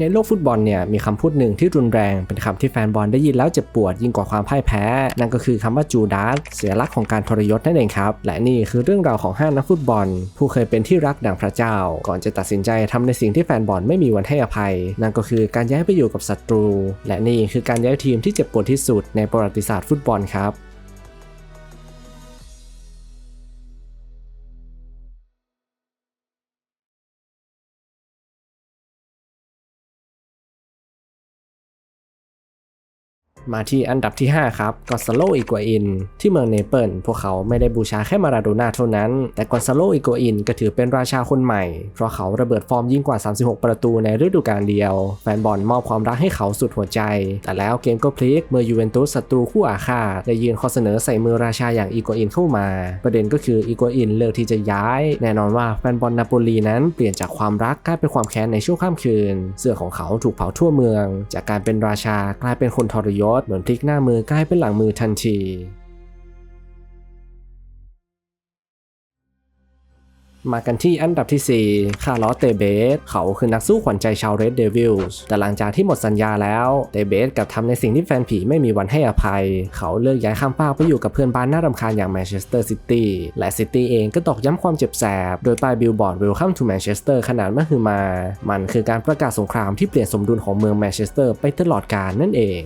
ในโลกฟุตบอลเนี่ยมีคำพูดหนึ่งที่รุนแรงเป็นคำที่แฟนบอลได้ยินแล้วเจ็บปวดยิ่งกว่าความพ่ายแพ้ นั่นก็คือคำว่าจูดาสเสียลักษณ์ของการทรยศนั่นเองครับ และนี่คือเรื่องราวของห้านักฟุตบอล ผู้เคยเป็นที่รักดังพระเจ้า ก่อนจะตัดสินใจทำในสิ่งที่แฟนบอลไม่มีวันให้อภัย นั่นก็คือการย้ายไปอยู่กับศัตรู และนี่คือการย้ายทีมที่เจ็บปวดที่สุดในประวัติศาสตร์ฟุตบอลครับ มาที่อันดับที่ 5 ครับ กอนซาโล อิกัวอิน ที่เมืองเนเปิล พวกเขาไม่ได้บูชาแค่มาราโดนาเท่านั้น แต่กอนซาโล อิกัวอินก็ถือเป็นราชาคนใหม่ เพราะเขาระเบิดฟอร์มยิ่งกว่า 36 ประตูในฤดูกาลเดียว แฟนบอลมอบความรักให้เขาสุดหัวใจ แต่แล้วเกมก็พลิกเมื่อยูเวนตุสศัตรูคู่อาฆาตได้ยืนข้อเสนอใส่มือราชาอย่างอีกัวอินเข้ามา ประเด็นก็คืออีกัวอินเลือกที่จะย้าย แน่นอนว่าแฟนบอลนาโปลีนั้นเปลี่ยนจากความรักกลายเป็นความแค้นในช่วงข้ามคืน เสื้อของเขาถูกเผาทั่วเมือง จากการเป็นราชากลายเป็นคนทรยศเหมือนพลิกหน้ามือกลายเป็นหลังมือทันทีมากันที่อันดับที่ 4 คาร์ลอส เตเบส เขาคือนักสู้ขวัญใจชาวเรดเดวิลส์ แต่หลังจากที่หมดสัญญาแล้ว เตเบสกลับทำในสิ่งที่แฟนผีไม่มีวันให้อภัย เขาเลือกย้ายข้ามฟากไปอยู่กับเพื่อนบ้านน่ารำคาญอย่างแมนเชสเตอร์ซิตี้ และซิตี้เองก็ตอกย้ำความเจ็บแสบ โดยป้ายบิลบอร์ด Welcome to Manchester ขนาดมหึมา มันคือการประกาศสงครามที่เปลี่ยนสมดุลของเมืองแมนเชสเตอร์ไปตลอดกาลนั่นเอง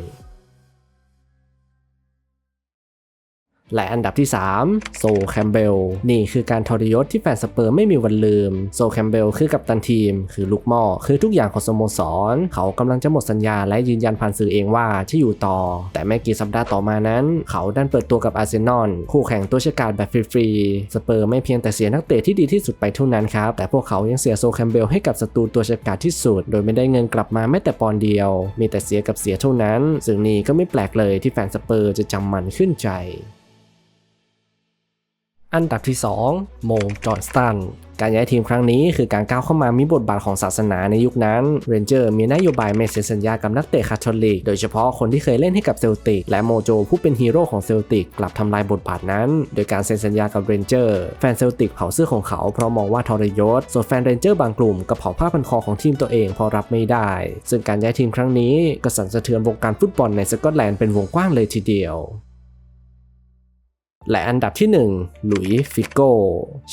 และอันดับที่ 3 โซแคมเบล นี่คือการทรยศที่แฟนสเปอร์ไม่มีวันลืม โซแคมเบลคือกัปตันทีม คือลูกหม่อคือทุกอย่างของสโมสร เขากำลังจะหมดสัญญาและยืนยันผ่านสื่อเองว่าจะอยู่ต่อ แต่ไม่กี่สัปดาห์ต่อมานั้น เขาดันเปิดตัวกับอาร์เซนอลคู่แข่งตัวฉกาจแบบฟรีๆสเปอร์ไม่เพียงแต่เสียนักเตะที่ดีที่สุดไปเท่านั้นครับ แต่พวกเขายังเสียโซแคมเบลให้กับศัตรูตัวฉกาจที่สุด โดยไม่ได้เงินกลับมาแม้แต่ปอนด์เดียว มีแต่เสียกับเสียเท่านั้น ซึ่งนี่ก็ไม่แปลกเลยที่แฟนสเปอร์จะจำมันขึ้นใจ อันดับที่ 2 โมจอห์นสตันการย้ายทีมครั้งนี้คือการก้าวเข้ามามีบทบาทของศาสนาในยุคนั้น เรนเจอร์มีนโยบายไม่เซ็นสัญญากับนักเตะคาทอลิก โดยเฉพาะคนที่เคยเล่นให้กับเซลติก และโมโจผู้เป็นฮีโร่ของเซลติกกลับทำลายบทบาทนั้น โดยการเซ็นสัญญากับเรนเจอร์แฟนเซลติกเผาเสื้อของเขาเพราะมองว่าทรยศ ส่วนแฟนเรนเจอร์บางกลุ่มก็เผาผ้าพันคอของทีมตัวเองเพราะรับไม่ได้ ซึ่งการย้ายทีมครั้งนี้ก็สั่นสะเทือนวงการฟุตบอลในสกอตแลนด์เป็นวงกว้างเลยทีเดียว และอันดับที่1หลุยฟิโก้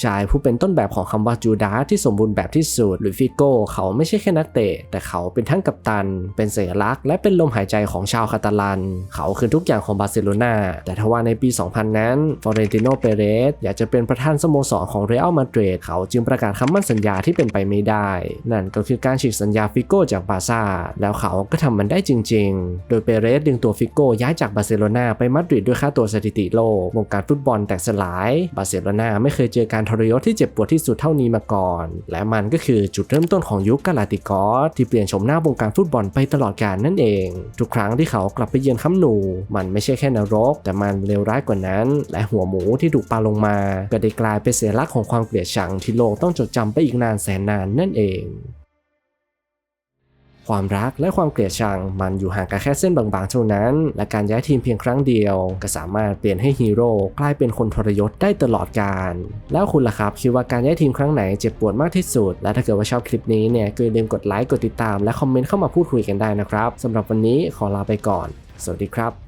ชายผู้เป็นต้นแบบของคำว่าจูดาสที่สมบูรณ์แบบที่สุดหลุยฟิโก้เขาไม่ใช่แค่นักเตะ แต่เขาเป็นทั้งกัปตัน เป็นสัญลักษณ์และเป็นลมหายใจของชาวคาตาลัน เขาคือทุกอย่างของบาร์เซโลนาแต่ทว่าในปี 2000 นั้นฟอเรนติโนเปเรสอยากจะเป็นประธานสโมสรของเรอัลมาดริดเขาจึงประกาศคำมั่นสัญญาที่เป็นไปไม่ได้ นั่นก็คือการฉีกสัญญาฟิโก้จากบาร์ซ่าแล้วเขาก็ทำมันได้จริง ๆ โดยเปเรสดึงตัวฟิโก้ย้ายจากบาร์เซโลนาไปมาดริดด้วยค่าตัวสถิติโลกวงการฟุตบอลแตกสลาย บาร์เซโลนาไม่เคยเจอการทรยศที่เจ็บปวดที่สุดเท่านี้มาก่อน และมันก็คือจุดเริ่มต้นของยุคกาลาติกอสที่เปลี่ยนชมหน้าวงการฟุตบอลไปตลอดกาลนั่นเอง ทุกครั้งที่เขากลับไปเยือนคัมนู มันไม่ใช่แค่นรก แต่มันเลวร้ายกว่านั้น และหัวหมูที่ถูกปาลงมาก็ได้กลายเป็นเสียลักษณ์ของความเกลียดชังที่โลกต้องจดจำไปอีกนานแสนนานนั่นเอง ความรักและความเกลียดชังมันอยู่ห่างกันแค่เส้นบางๆเท่านั้น และการย้ายทีมเพียงครั้งเดียว ก็สามารถเปลี่ยนให้ฮีโร่กลายเป็นคนทรยศได้ตลอดกาลแล้วคุณล่ะครับคิดว่าการย้ายทีมครั้งไหนเจ็บปวดมากที่สุด และถ้าเกิดว่าชอบคลิปนี้เนี่ยก็อย่าลืมกดไลค์กดติดตามและคอมเมนต์เข้ามาพูดคุยกันได้นะครับสำหรับวันนี้ขอลาไปก่อน สวัสดีครับ